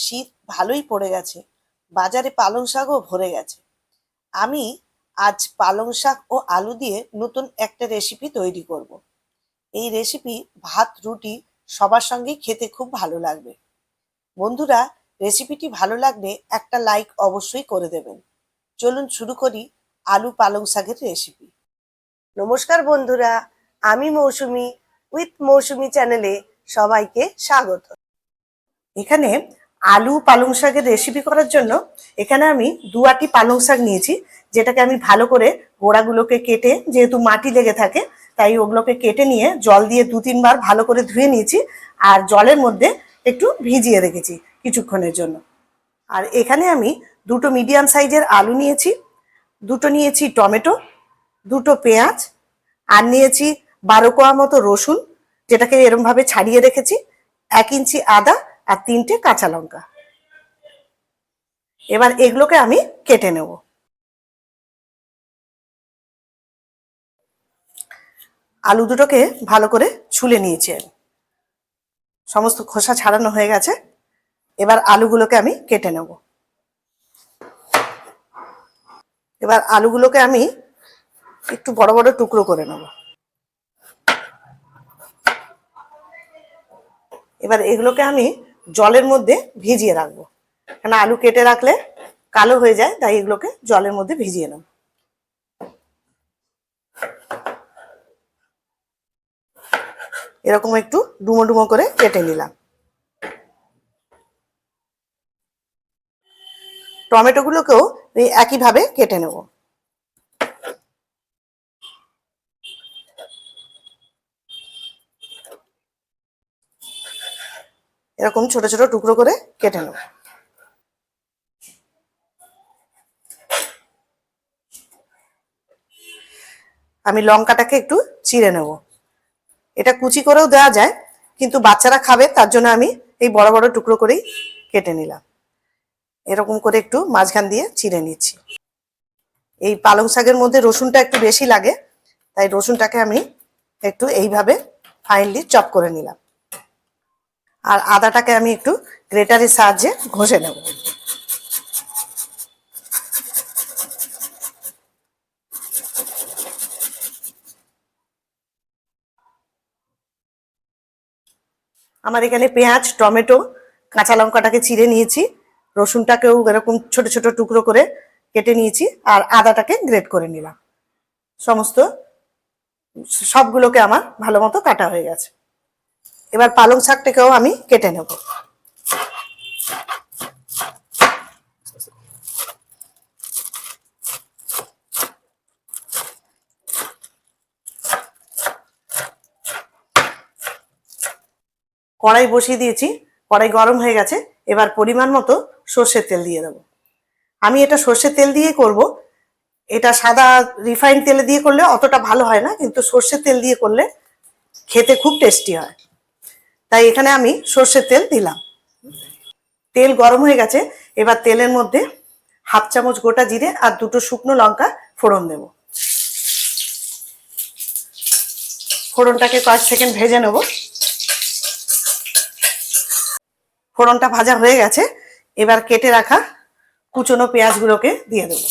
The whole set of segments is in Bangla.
শীত ভালোই পড়ে গেছে। বাজারে পালং শাকও ভরে গেছে। আমি আজ পালং শাক ও আলু দিয়ে নতুন একটা রেসিপি তৈরি করব। এই রেসিপি ভাত, রুটি সবার সঙ্গেই খেতে খুব ভালো লাগবে। বন্ধুরা রেসিপিটি ভালো লাগলে একটা লাইক অবশ্যই করে দেবেন। চলুন শুরু করি আলু পালং শাকের রেসিপি নমস্কার বন্ধুরা, আমি মৌসুমি, উইথ মৌসুমি চ্যানেলে সবাইকে স্বাগত। এখানে আলু, পালং শাকের রেসিপি করার জন্য এখানে আমি দু আটি পালং শাক নিয়েছি, যেটাকে আমি ভালো করে গোড়াগুলোকে কেটে, যেহেতু মাটি লেগে থাকে, তাই ওগুলোকে কেটে নিয়ে জল দিয়ে দু তিনবার ভালো করে ধুয়ে নিয়েছি আর জলের মধ্যে একটু ভিজিয়ে রেখেছি কিছুক্ষণের জন্য। আর এখানে আমি দুটো মিডিয়াম সাইজের আলু নিয়েছি, দুটো নিয়েছি টমেটো, দুটো পেঁয়াজ, আর নিয়েছি বারো কোয়া মতো রসুন, যেটাকে এরমভাবে ছাড়িয়ে রেখেছি, এক ইঞ্চি আদা আর তিনটে কাঁচা লঙ্কা। এবার এগুলোকে আমি কেটে নেব। আলু দুটোকে ভালো করে ছুলে নিয়েছি আমি। সমস্ত খোসা ছাড়ানো হয়ে গেছে। এবার আলুগুলোকে আমি কেটে নেব। এবার আলুগুলোকে আমি একটু বড় বড় টুকরো করে নেব। এবার এগুলোকে আমি জলের মধ্যে ভিজিয়ে রাখব। কেন আলু কেটে রাখলে কালো হয়ে যায়, তাই এগুলোকে জলের মধ্যে ভিজিয়ে নেব। এরকম একটু ডুমো ডুমো করে কেটে নিলাম। টমেটোগুলোকেও একইভাবে কেটে নেব। এরকম ছোট ছোট টুকরো করে কেটে নেব। আমি লঙ্কাটাকে একটু চিড়ে নেব। এটা কুচি করেও দেওয়া যায়, কিন্তু বাচ্চারা খাবে, তার জন্য আমি এই বড় বড় টুকরো করেই কেটে নিলাম। এরকম করে একটু মাঝখান দিয়ে চিড়ে নিচ্ছি। এই পালং শাকের মধ্যে রসুনটা একটু বেশি লাগে, তাই রসুনটাকে আমি একটু এইভাবে ফাইনলি চপ করে নিলাম। আর আদাটাকে আমি একটু গ্রেটারের সাহায্যে ঘষে নেব। আমার এখানে পেঁয়াজ, টমেটো, কাঁচা লঙ্কাটাকে চিড়ে নিয়েছি, রসুনটাকেও এরকম ছোট ছোট টুকরো করে কেটে নিয়েছি, আর আদাটাকে গ্রেট করে নিলাম। সমস্ত সবগুলোকে আমার ভালো মতো কাটা হয়ে গেছে। এবার পালং শাকটাকেও আমি কেটে নেব। কড়াই বসিয়ে দিয়েছি, কড়াই গরম হয়ে গেছে, এবার পরিমাণ মতো সর্ষের তেল দিয়ে দেবো। আমি এটা সর্ষের তেল দিয়ে করব, এটা সাদা রিফাইন তেলে দিয়ে করলে অতটা ভালো হয় না, কিন্তু সর্ষের তেল দিয়ে করলে খেতে খুব টেস্টি হয়। তাই এখানে আমি সর্ষের তেল দিলাম। তেল গরম হয়ে গেছে, এবার তেলের মধ্যে হাফ চামচ গোটা জিরে আর দুটো শুকনো লঙ্কা ফোড়ন দেব। ফোড়নটাকে কয়েক সেকেন্ড ভেজে নেব। ফোড়নটা ভাজা হয়ে গেছে, এবার কেটে রাখা কুচনো পেঁয়াজগুলোকে দিয়ে দেবো।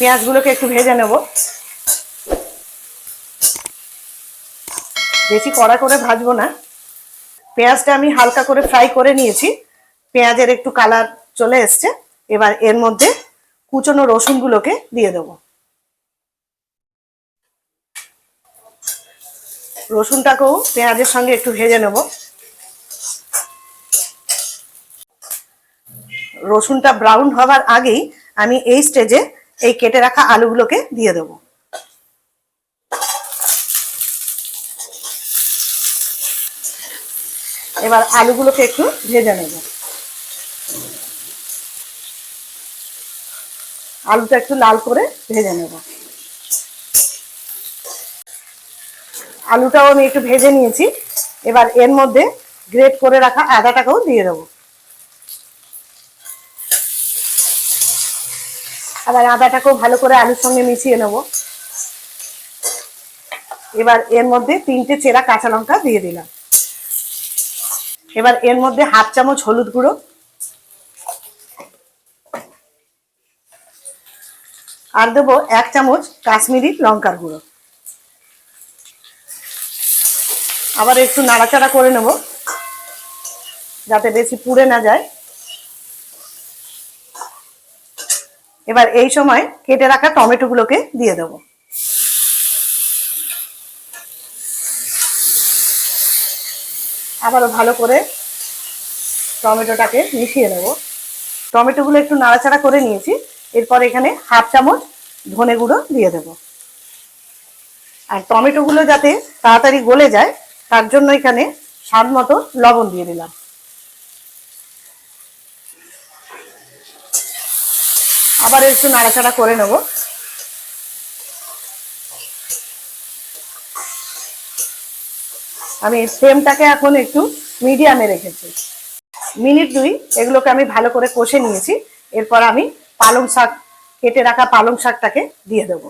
পেঁয়াজগুলোকে একটু ভেজে নেব। বেশি কড়া করে ভাজবো না। পেঁয়াজটা আমি হালকা করে ফ্রাই করে নিয়েছি। পেঁয়াজের একটু কালার চলে এসছে। এবার এর মধ্যে কুচনো রসুনগুলোকে দিয়ে দেবো। রসুনটাকেও পেঁয়াজের সঙ্গে একটু ভেজে নেব। রসুনটা ব্রাউন হবার আগেই আমি এই স্টেজে এই কেটে রাখা আলুগুলোকে দিয়ে দেবো। এবার আলুগুলোকে একটু ভেজে নেব। আলুটা একটু লাল করে ভেজে নেব। আলুটাও আমি একটু ভেজে নিয়েছি। এবার এর মধ্যে গ্রেট করে রাখা আদাটাকেও দিয়ে দেবো। আবার আদাটাকেও ভালো করে আলুর সঙ্গে মিশিয়ে নেব। এবার এর মধ্যে তিনটে চেরা কাঁচা লঙ্কা দিয়ে দিলাম। এবার এর মধ্যে হাফ চামচ হলুদ গুঁড়ো। আর দেবো এক চামচ কাশ্মীরি লঙ্কার গুঁড়ো। আবার একটু নাড়াচাড়া করে নেব, যাতে বেশি পুড়ে না যায়। এবার এই সময় কেটে রাখা টমেটোগুলোকে দিয়ে দেবো। আবারও ভালো করে টমেটোটাকে মিশিয়ে নেব। টমেটোগুলো একটু নাড়াচাড়া করে নিয়েছি। এরপর এখানে হাফ চামচ ধনে গুঁড়ো দিয়ে দেব। আর টমেটোগুলো যাতে তাড়াতাড়ি গলে যায়, তার জন্য এখানে স্বাদ মতো লবণ দিয়ে দিলাম। আবার একটু নাড়াচাড়া করে নেব। আমি ফ্লেমটাকে এখন একটু মিডিয়ামে রেখেছি। মিনিট দুই এগুলোকে আমি ভালো করে কষে নিয়েছি। এরপর আমি পালং শাক, কেটে রাখা পালং শাকটাকে দিয়ে দেবো।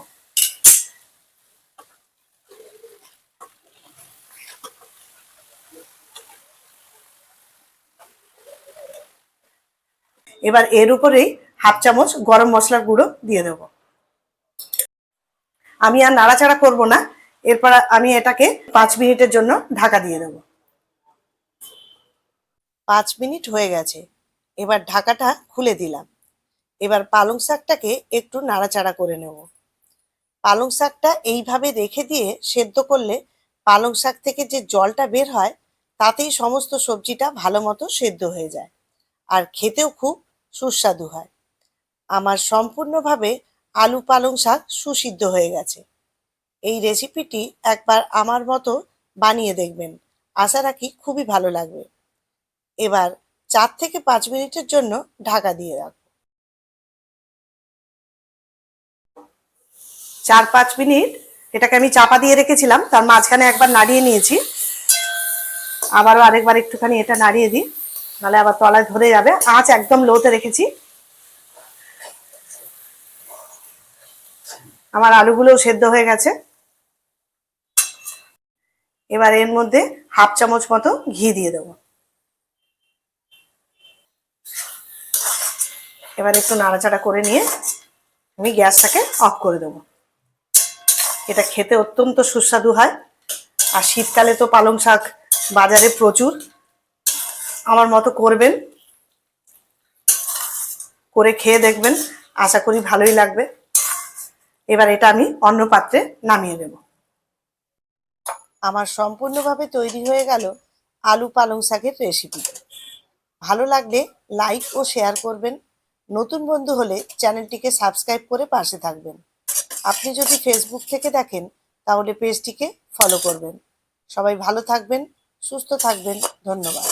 এবার এর উপরেই হাফ চামচ গরম মশলার গুঁড়ো দিয়ে দেবো। আমি আর নাড়াচাড়া করব না। এরপর আমি এটাকে পাঁচ মিনিটের জন্য ঢাকা দিয়ে দেবো। পাঁচ মিনিট হয়ে গেছে। এবার ঢাকাটা খুলে দিলাম। এবার পালং শাকটাকে একটু নাড়াচাড়া করে নেব। পালং শাকটা এইভাবে রেখে দিয়ে সেদ্ধ করলে পালং শাক থেকে যে জলটা বের হয়, তাতেই সমস্ত সবজিটা ভালো মতো সেদ্ধ হয়ে যায়। আর খেতেও খুব সুস্বাদু হয়। আমার সম্পূর্ণভাবে আলু পালং শাক সুসিদ্ধ হয়ে গেছে। এই রেসিপিটি একবার আমার মতো বানিয়ে দেখবেন। আশা রাখি খুবই ভালো লাগবে। এবার চার থেকে পাঁচ মিনিটের জন্য ঢাকা দিয়ে রাখব। চার পাঁচ মিনিট এটাকে আমি চাপা দিয়ে রেখেছিলাম, তার মাঝখানে একবার নাড়িয়ে নিয়েছি। আবারও আরেকবার একটুখানি এটা নাড়িয়ে দিই, নাহলে আবার তলায় ধরে যাবে। আঁচ একদম লোতে রেখেছি। আমার আলুগুলোও সেদ্ধ হয়ে গেছে। এবার এর মধ্যে হাফ চামচ মতো ঘি দিয়ে দেবো। এবার একটু নাড়াচাড়া করে নিয়ে আমি গ্যাসটাকে অফ করে দেবো। এটা খেতে অত্যন্ত সুস্বাদু হয়। আর শীতকালে তো পালং শাক বাজারে প্রচুর। আমার মতো করবেন। করে খেয়ে দেখবেন। আশা করি ভালোই লাগবে। এবার এটা আমি অন্য পাত্রে নামিয়ে দেব আমার সম্পূর্ণভাবে তৈরি হয়ে গেল আলু পালং শাকের রেসিপি ভালো লাগলে লাইক ও শেয়ার করবেন। নতুন বন্ধু হলে চ্যানেলটিকে সাবস্ক্রাইব করে পাশে থাকবেন। আপনি যদি ফেসবুক থেকে দেখেন, তাহলে পেজটিকে ফলো করবেন। সবাই ভালো থাকবেন, সুস্থ থাকবেন। ধন্যবাদ।